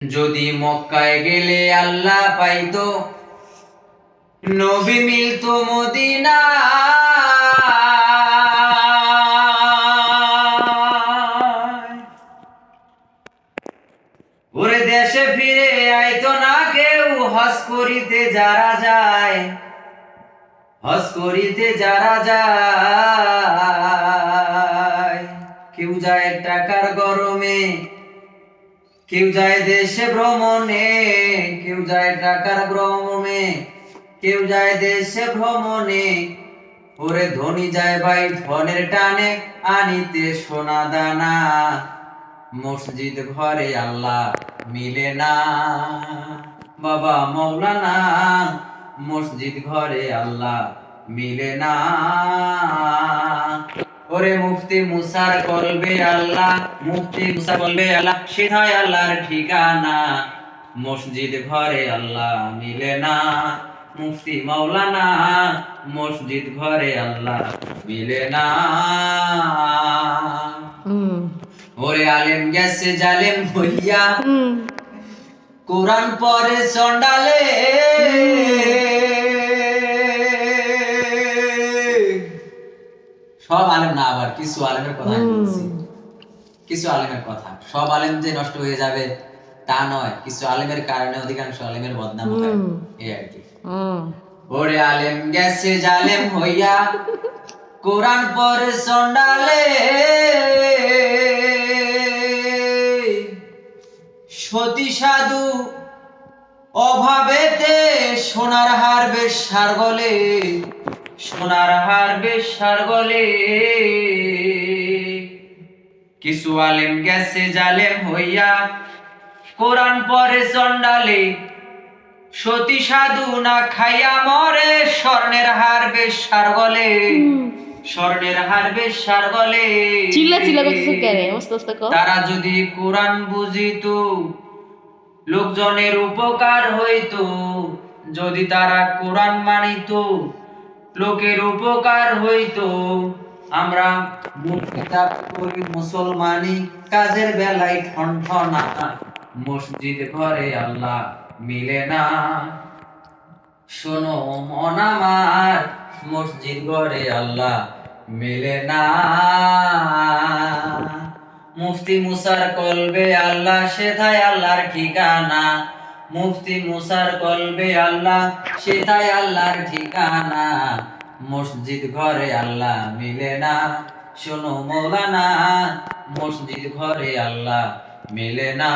যদি মক্কায় গেলে আল্লাহ পাইতো, নবী মিলতো মদিনা। ওরে দেশে ফিরে আইতো না কেউ, হজ করিতে যারা যায়, হজ করিতে যারা যায়। কেউ যায় টাকার গরমে কেউ যায় দেশে ভ্রমণে, কেউ যায় টাকার ভ্রমণে, কেউ যায় দেশে ভ্রমণে। ওরে ধনী যায় ভাই ধনের টানে, আনিতে সোনা দানা। মসজিদ ঘরে আল্লাহ মিলে না। বাবা মৌলানা, মসজিদ ঘরে আল্লাহ মিলে না। ওরে মুফতি মুসার কলবে আল্লাহ মুফতি মুসা কলবে আল্লাহ সেথায় আল্লাহর ঠিকানা। মসজিদ ঘরে আল্লাহ মিলে না মুফতি মাওলানা মসজিদ ঘরে আল্লাহ মিলে না। ওরে আলেম গেছে জালেম হইয়া কোরআন পরে চন্ডালে সব আলেম না আবার কিছু আলেমের কথা বলছি। কিছু আলেমের কথা। সব আলেম যে নষ্ট হয়ে যাবে তা নয়। কিছু আলেমের কারণে অধিকাংশ আলেমের বদনাম হয়। এই আর কি। ওরে আলেম গেছে জালেম হইয়া কোরআন পরে চন্ডালে সতী সাধু অভাবেতে সোনার হার বেশ সার গলে। সোনার হার বেশ সার গলে। কিছু আলেম গেছে জালেম হইয়া কোরআন পরে চন্ডালে সতী সাধু না খাইয়া মরে স্বর্ণের হার বেশ সার গলে স্বর্ণের হার বেশ সার গলে। চিল্লা চিল্লা করতেছো কেন মস্ত মস্ত তারা যদি কোরআন বুঝিত লোকজনের উপকার হইতো যদি তারা কোরআন মানিত লোকের উপকার হইতো। আমরা মুসলমানি কাজের বেলায় ঠনঠনা মসজিদ ঘরে আল্লাহ মিলে না। শোনো মন আমার, মসজিদ ঘরে আল্লাহ মেলে না। মুফতি মুসার কলবে আল্লাহ, সেথায় আল্লাহর ঠিকানা। মুফতি মুসার কলবে আল্লাহ সেটাই আল্লাহর ঠিকানা। মসজিদ ঘরে আল্লাহ মিলে না, শোনো মৌলানা, মসজিদ ঘরে আল্লাহ মিলে না।